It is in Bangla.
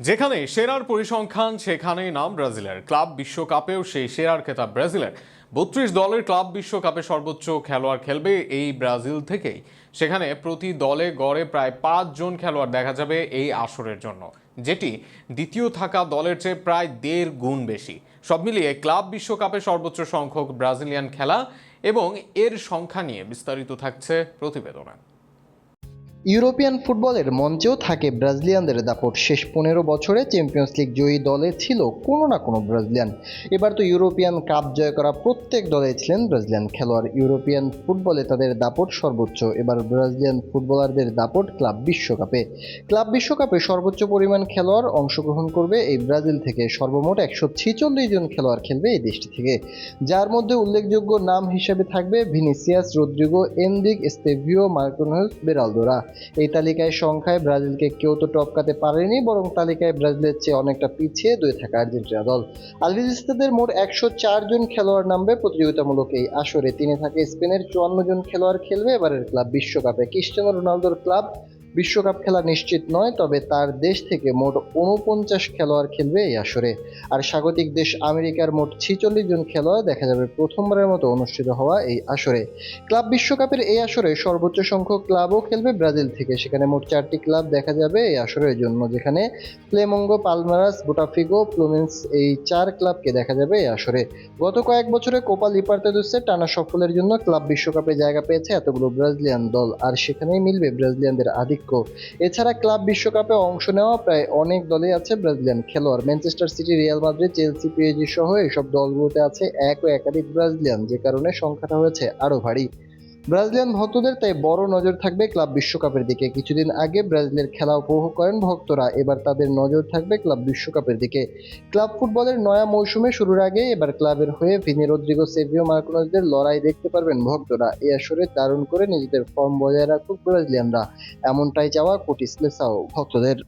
যেখানে সেরার পরিসংখ্যান, সেখানেই নাম ব্রাজিলের। ক্লাব বিশ্বকাপেও সেই সেরার খেতাব ব্রাজিলের। বত্রিশ দলের ক্লাব বিশ্বকাপে সর্বোচ্চ খেলোয়াড় খেলবে এই ব্রাজিল থেকেই। সেখানে প্রতি দলে গড়ে প্রায় পাঁচজন খেলোয়াড় দেখা যাবে এই আসরের জন্য, যেটি দ্বিতীয় থাকা দলের চেয়ে প্রায় দেড় গুণ বেশি। সব মিলিয়ে ক্লাব বিশ্বকাপে সর্বোচ্চ সংখ্যক ব্রাজিলিয়ান খেলা এবং এর সংখ্যা নিয়ে বিস্তারিত থাকছে প্রতিবেদনে। ইউরোপিয়ান ফুটবলের মঞ্চেও থাকে ব্রাজিলিয়ানদের দাপট। শেষ পনেরো বছরে চ্যাম্পিয়ন্স লিগ জয়ী দলে ছিল কোনো না কোনো ব্রাজিলিয়ান। এবার তো ইউরোপিয়ান কাপ জয় করা প্রত্যেক দলে ছিলেন ব্রাজিলিয়ান খেলোয়াড়। ইউরোপিয়ান ফুটবলে তাদের দাপট সর্বোচ্চ। এবার ব্রাজিলিয়ান ফুটবলারদের দাপট ক্লাব বিশ্বকাপে। ক্লাব বিশ্বকাপে সর্বোচ্চ পরিমাণ খেলোয়াড় অংশগ্রহণ করবে এই ব্রাজিল থেকে। সর্বমোট একশো ছেচল্লিশ জন খেলোয়াড় খেলবে এই দেশটি থেকে। যার মধ্যে উল্লেখযোগ্য নাম হিসেবে থাকবে ভিনিসিয়াস, রদ্রিগো এনদিক স্টেভিও মার্কোনহেস, বেরালদোরা। এই তালিকায় সংখ্যায় ব্রাজিলকে কেউ তো টপকাতে পারেনি, বরং তালিকায় ব্রাজিলের চেয়ে অনেকটা পিছিয়ে দুই থাকা আর্জেন্টিনা দল। আলভিজিস্তাদের মোট একশো চার জন খেলোয়াড় নামবে প্রতিযোগিতামূলক এই আসরে। তিনি থাকে স্পেনের চুয়ান্ন জন খেলোয়াড় খেলবে, এবারের ক্লাব বিশ্বকাপে। ক্রিস্টিয়ানো রোনালদোর ক্লাব বিশ্বকাপ খেলা নিশ্চিত নয়, তবে তার দেশ থেকে মোট উনপঞ্চাশ খেলোয়াড় খেলবে এই আসরে। আর স্বাগতিক দেশ আমেরিকার মোট ছিচল্লিশ জন খেলোয়াড় দেখা যাবে প্রথমবারের মতো অনুষ্ঠিত হওয়া এই আসরে। ক্লাব বিশ্বকাপের এই আসরে সর্বোচ্চ সংখ্যক ক্লাবও খেলবে ব্রাজিল থেকে। সেখানে মোট চারটি ক্লাব দেখা যাবে এই আসরের জন্য, যেখানে ফ্লেমঙ্গো পালমারাস, বোটাফিগো প্লুমেন্স এই চার ক্লাবকে দেখা যাবে এই আসরে। গত কয়েক বছরে কোপা লিপার্তাদোসের টানা সফলের জন্য ক্লাব বিশ্বকাপে জায়গা পেয়েছে এতগুলো ব্রাজিলিয়ান দল, আর সেখানেই মিলবে ব্রাজিলিয়ানদের আধিক্য এছাড়া ক্লাব বিশ্বকাপে অংশ নেওয়া প্রায় অনেক দলে আছে ব্রাজিলিয়ান খেলোয়াড়। Manchester City Real Madrid Chelsea PSG সহ এসব দলগুলোতে আছে এক ও একাধিক ব্রাজিলিয়ান, যে কারণে সংখ্যাটা হয়েছে আরও ভারী। ব্রাজিলিয়ান ভক্তদের তাই বড় নজর থাকবে ক্লাব বিশ্বকাপের দিকে। কিছুদিন আগে ব্রাজিলের খেলা উপভোগ করেন ভক্তরা, এবার তাদের নজর থাকবে ক্লাব বিশ্বকাপের দিকে। ক্লাব ফুটবলের নয়া মৌসুমে শুরুর আগে এবার ক্লাবের হয়ে ভিনি রদ্রিগো, সেভিও মার্কোনাসদের লড়াই দেখতে পারবেন ভক্তরা। এ আসরে দারুণ করে নিজেদের ফর্ম বজায় রাখুক ব্রাজিলিয়ানরা। এমনটাই চাওয়া কোটিস লেসাও ভক্তদের।